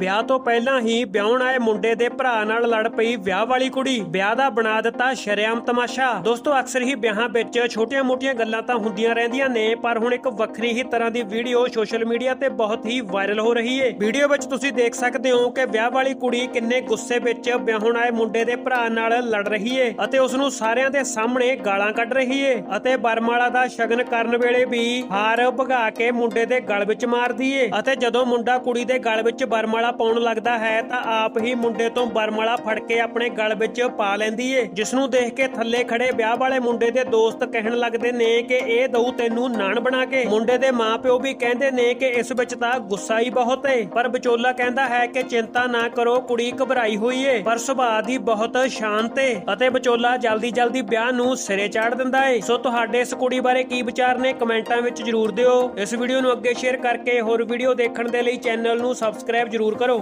ਵਿਆਹ ਤੋਂ ਪਹਿਲਾਂ ਹੀ ਵਿਆਹਣ ਆਏ ਮੁੰਡੇ ਦੇ ਭਰਾ ਨਾਲ ਲੜ ਪਈ ਵਿਆਹ ਵਾਲੀ ਕੁੜੀ। ਵਿਆਹ ਦਾ ਬਣਾ ਦਿੱਤਾ ਸ਼ਰੇਆਮ ਤਮਾਸ਼ਾ। ਦੋਸਤੋ, ਅਕਸਰ ਹੀ ਵਿਆਹਾਂ ਵਿੱਚ ਛੋਟੀਆਂ-ਮੋਟੀਆਂ ਗੱਲਾਂ ਤਾਂ ਹੁੰਦੀਆਂ ਰਹਿੰਦੀਆਂ ਨੇ, ਪਰ ਹੁਣ ਇੱਕ ਵੱਖਰੀ ਹੀ ਤਰ੍ਹਾਂ ਦੀ ਵੀਡੀਓ ਸੋਸ਼ਲ ਮੀਡੀਆ ਤੇ ਬਹੁਤ ਹੀ ਵਾਇਰਲ ਹੋ ਰਹੀ ਹੈ ਵੀਡੀਓ ਵਿੱਚ ਤੁਸੀਂ ਦੇਖ ਸਕਦੇ ਹੋ ਕਿ ਵਿਆਹ ਵਾਲੀ ਕੁੜੀ ਕਿੰਨੇ ਗੁੱਸੇ ਵਿੱਚ ਵਿਆਹਣ ਆਏ ਮੁੰਡੇ ਦੇ ਭਰਾ ਨਾਲ ਲੜ ਰਹੀ ਏ ਅਤੇ ਉਸ ਨੂੰ ਸਾਰਿਆਂ ਦੇ ਸਾਹਮਣੇ ਗਾਲਾਂ ਕੱਢ ਰਹੀ ਏ ਅਤੇ ਬਰਮਾਲਾ ਦਾ ਸ਼ਗਨ ਕਰਨ ਵੇਲੇ ਵੀ ਹਾਰ ਭਗਾ ਕੇ ਮੁੰਡੇ ਦੇ ਗਲ ਵਿੱਚ ਮਾਰਦੀ ਏ ਅਤੇ ਜਦੋਂ ਮੁੰਡਾ ਕੁੜੀ ਦੇ ਗਲ ਵਿੱਚ ਬਰਮਾਲਾ ਪਾਉਣ ਲੱਗਦਾ ਹੈ ਤਾਂ ਆਪ ਹੀ ਮੁੰਡੇ ਤੋਂ ਬਰਮਾਲਾ ਫੜ ਕੇ ਆਪਣੇ ਗਲ ਵਿੱਚ ਪਾ ਲੈਂਦੀ ਏ ਜਿਸ ਨੂੰ ਦੇਖ ਕੇ ਥੱਲੇ ਖੜੇ ਵਿਆਹ ਵਾਲੇ ਮੁੰਡੇ ਦੇ ਦੋਸਤ ਕਹਿਣ ਲੱਗਦੇ ਨੇ ਕਿ ਇਹ ਦਊ ਤੈਨੂੰ ਨਾਨ ਬਣਾ ਕੇ। ਮੁੰਡੇ ਦੇ ਮਾਪਿਓ ਵੀ ਕਹਿੰਦੇ ਨੇ ਕਿ ਇਸ ਵਿੱਚ ਤਾਂ ਗੁੱਸਾ ਹੀ ਬਹੁਤ ਏ, ਪਰ ਵਿਚੋਲਾ ਕਹਿੰਦਾ ਹੈ ਕਿ ਚਿੰਤਾ ਨਾ ਕਰੋ, ਕੁੜੀ ਘਬਰਾਈ ਹੋਈ ਏ, ਪਰ ਸੁਭਾਅ ਦੀ ਬਹੁਤ ਸ਼ਾਂਤ ਏ, ਅਤੇ ਵਿਚੋਲਾ ਜਲਦੀ ਜਲਦੀ ਵਿਆਹ ਨੂੰ ਸਿਰੇ ਚਾੜ ਦਿੰਦਾ ਏ। ਸੋ ਤੁਹਾਡੇ ਇਸ ਕੁੜੀ ਬਾਰੇ ਕੀ ਵਿਚਾਰ ਨੇ ਕਮੈਂਟਾਂ ਵਿੱਚ ਜਰੂਰ ਦਿਓ। ਇਸ ਵੀਡੀਓ ਨੂੰ ਅੱਗੇ ਸ਼ੇਅਰ ਕਰਕੇ ਹੋਰ ਵੀਡੀਓ ਦੇਖਣ ਦੇ ਲਈ ਚੈਨਲ ਨੂੰ ਸਬਸਕ੍ਰਾਈਬ ਜਰੂਰ ਕਰੋ